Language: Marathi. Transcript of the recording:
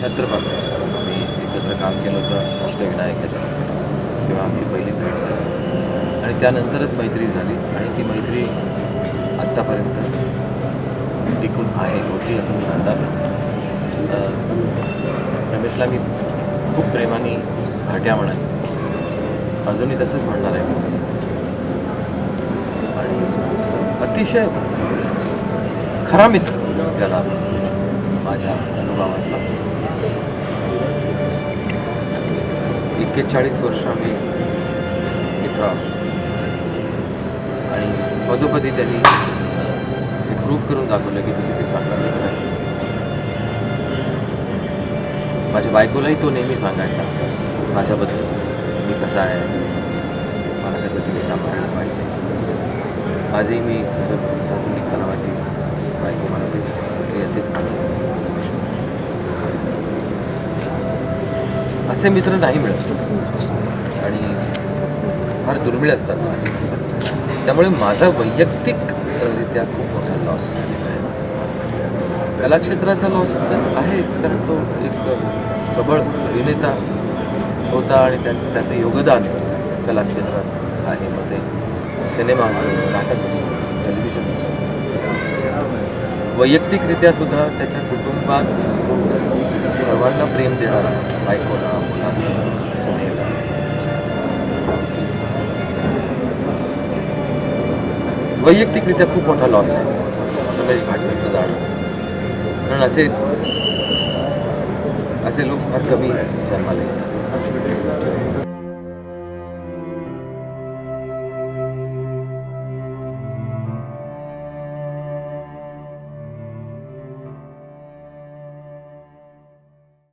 पासून आम्ही एकत्र काम केलं होतं अष्टविनायक याच्यात तेव्हा आमची पहिली भेट झाली. आणि त्यानंतरच मैत्री झाली. आणि ती मैत्री आत्तापर्यंत टिकून आहे होती असं मी म्हणणार रमेशला मी खूप प्रेमाने भाट्या म्हणायचो. अजूनही तसंच म्हणणार आहे आणि अतिशय खरा मित्र त्याला आपण. माझ्या अनुभवातला. एक्केचाळीस वर्ष आम्ही मित्र आणि पदोपदी त्यांनी हे प्रूव्ह करून दाखवलं की तो किती चांगला मित्र आहे. माझ्या बायकोलाही तो नेहमी सांगायचा माझ्याबद्दल मी कसा आहे मला कसं तिने सांभाळलं पाहिजे. आजही मी निघताना माझी बायको मला तेच असे मित्र नाही मिळत. आणि फार दुर्मिळ असतात असे त्यामुळे माझा वैयक्तिकरित्या खूप मोठा लॉस आहे. असं मला वाटतं. कलाक्षेत्राचा लॉस तर आहेच कारण तो एक सबळ अभिनेता होता आणि त्याचं त्याचं योगदान कलाक्षेत्रात आहे. मग ते सिनेमा असो नाटक असो टेलिव्हिजन असो. वैयक्तिकरित्या सुद्धा त्याच्या कुटुंबात तो सर्वांना प्रेम देणारा बायकोला मुलांना सुनेला वैयक्तिकरित्या खूप मोठा लॉस आहे रमेश भाटकरचं जाणं कारण असे असे लोक फार कमी जन्माला येतात